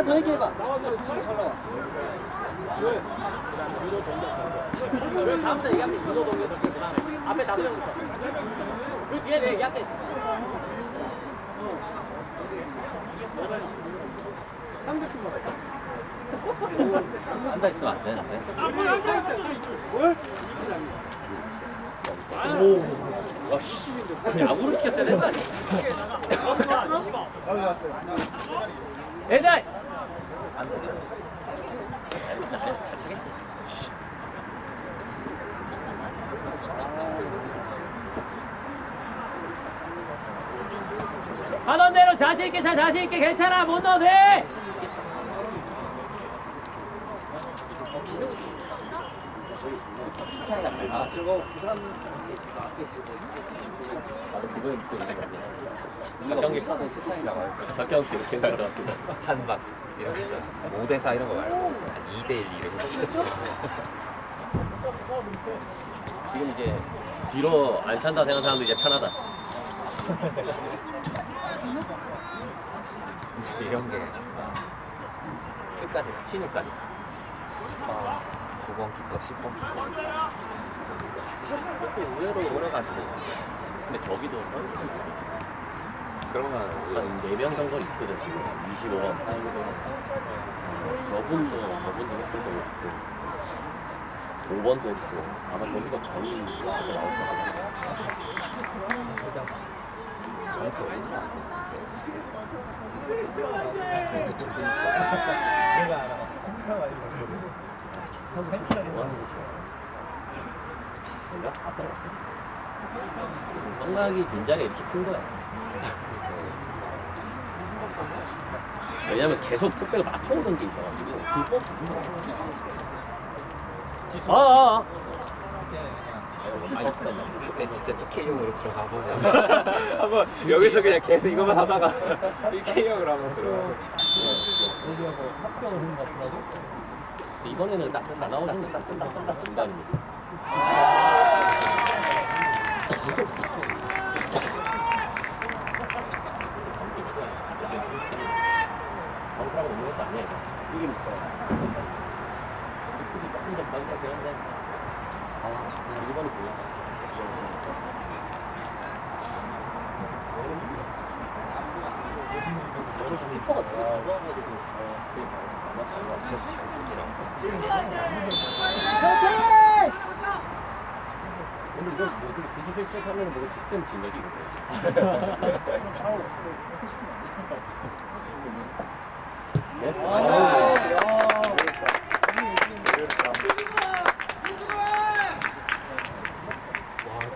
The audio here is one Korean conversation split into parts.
조금만 더 얘기해봐. 왜 다음부터 얘기할 때 동료도 그다음에 앞에 다섯 명부터 그 뒤에 내 얘기할 때 앉아 있으면 안 되는데. 오, 와 씨 야구를 시켰어야 된다. 애들 안 돼. 잘 차겠지. 하던 대로 자신 있게 차 자신 있게 괜찮아 못 넣어도 돼. 아, 저거 부산 나도 그거 입고 있는 거 아니야? 적경기 차도 수차이 나가요. 적경 이렇게 들어가지고 한 박스 이런 거 있잖아 5대4 이런 거 말고 한 2대1 이런 거 있잖아 지금 이제 뒤로 안 찬다 생각하는 사람도 이제 편하다. 근데 이런 게 끝까지 신우까지 아, 9번 키컵 10번 키컵 또 의외로 오래가지고. 근데 저기도 그러면 한 4명 정도 있거든 지금. 25번. 타임 정도 저분도 저분도 했을 거고 있고 5번도 있고. 아마 저기가 이렇게 나올 것 같아 정확히 내가 알아. 뭐 하는 곳이야 내가 아빠 성각이 빈자리가 이렇게 큰 거야 왜냐면 계속 폭백을 맞춰오던 게 있어가지고 아, 아, 아. 근데 진짜 PK용으로 들어가 보자 한번 여기서 그냥 계속 이것만 하다가 PK용으로 한번 들어가서 여기하고 합병을 하는 것 같더라고. 이번에는 딱다 나오는 딱 딱딱 중간입니다. 성타가 없는 것도 아니야 이거. 이게 무서워. 유튜브 조금 더 빠르게 한데 아 진짜 일본이 좋아. 잘 보더라고. 근데 이거 뭐 어떻게 지수 실적 하면 뭐 진력이 이거. 됐어.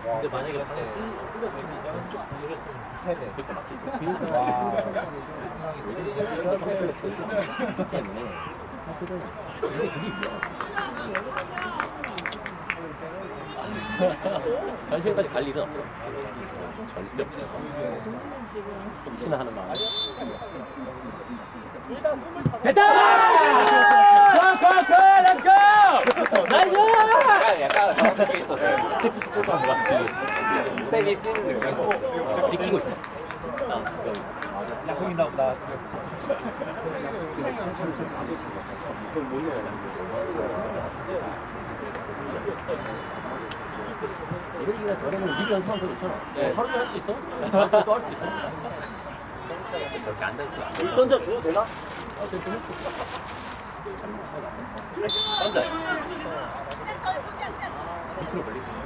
근데 만약에 방에 뚫렸으면 왼쪽 뚫렸으면 세대. 그때 막히지. 와. 때문에 사실은 이게 그리 위험해. 현실까지 갈 일은 없어. 절대 없어. 혹시나 하는 마음. 됐다! 고, 고, 고! 렛츠고! 나이스! 약간 느낌 있었어 요 스태프 골파 좋았지. 스텝이 뛰는 느낌 있었어 지키고 있어. 아, 저기. 약속 있나 보다 지금. 이러기가 전에는 우리가 상황도 있잖아. 네. 하루 종일 할수 있어? 다음주에 또할 수 있어? 수영차에 저렇게 앉아있으면 안 돼. 던져 줘도 되나? 아, 됐어. 던져요. 밑으로 벌리고.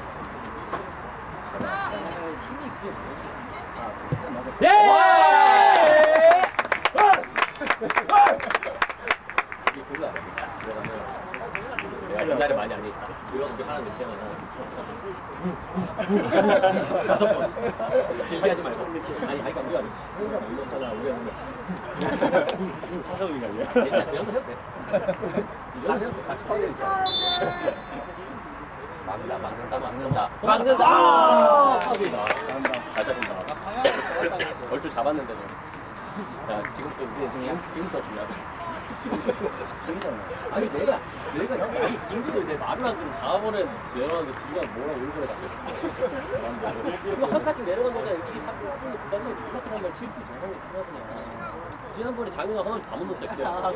아. 예! 이게 그거 아닙니까? 들어가면 내가 옛날에 많이 안 했다. 들어가면 하나 냄새가 나. 다섯 번. 길게 하지 말고. 아니, 아니, 그러니까 우리가 항상 물렸잖아. 우리가 그냥. 차서울이 아니야? 괜찮아. 그 정도 해도 돼. 이 정도 해도 돼. 막는다 막는다 막는다 막는다! 아! 팝이다. 잘 잡는다. 얼추 잡았는데. 뭐. 자, 지금부터 우리 지금 지금부터 중요하다. 승이잖아. 아니 내가 내가 아니 김기도 내 말을 안 들어 4번에 내려가는데 지가 뭐라고 일부러 잡혔어. 이거 한 칸씩 내려간 거잖아. 이게 자꾸 부담이 존나 크단 말 실수 정상이 하나구나. 지난번에 장윤아 하나씩 다못 넣었잖아. 그래서.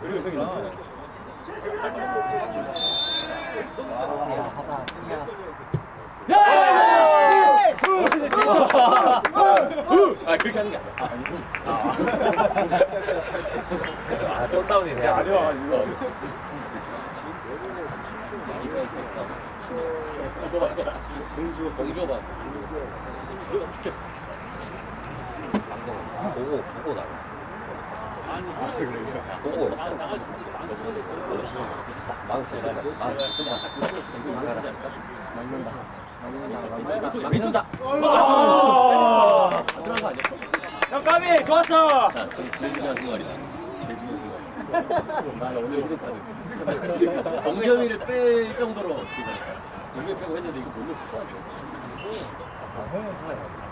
그리고 형이 넣었잖 아. 야! 아 그렇게 하는 게 아니야. 아, 또 다운이네. 아니와가지고. 공주 공주봐. 방금 보고 보고 나가. 보고. 망치 나가. 막는다. 아! 들어간 거 아니야? 형 까비 좋았어. 자, 지금 제일 중요한 순간이다. 제일 중요한 순간. 나 오늘 카드. 동겸이를 뺄 정도로 동겸이 빼고 했는데 이거 너무 푸하죠. 형은 잘.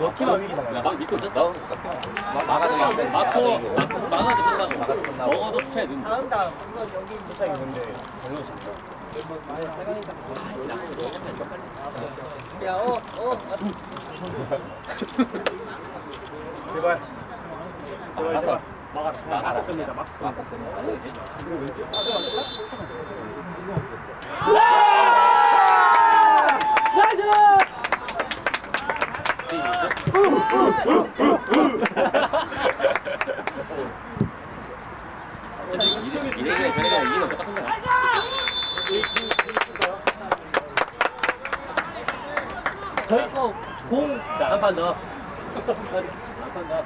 넣기만 위기잖아. 야, 막 믿고 있었어? 막아도. 막고, 이거. 막고, 막아도 끝나고. 막아도 끝나고. 먹어도 수차에 넣는다. 도착 있는데 별로 싶다. 야, 어, 어. 제발. 막아서. 막아. 막아라. 끝내자. 막. 막아서 끝내자. 어차피 이대전에 전에 이기는 똑같은 거야. 저희 거 공. 자, 한판 더. 한판 더.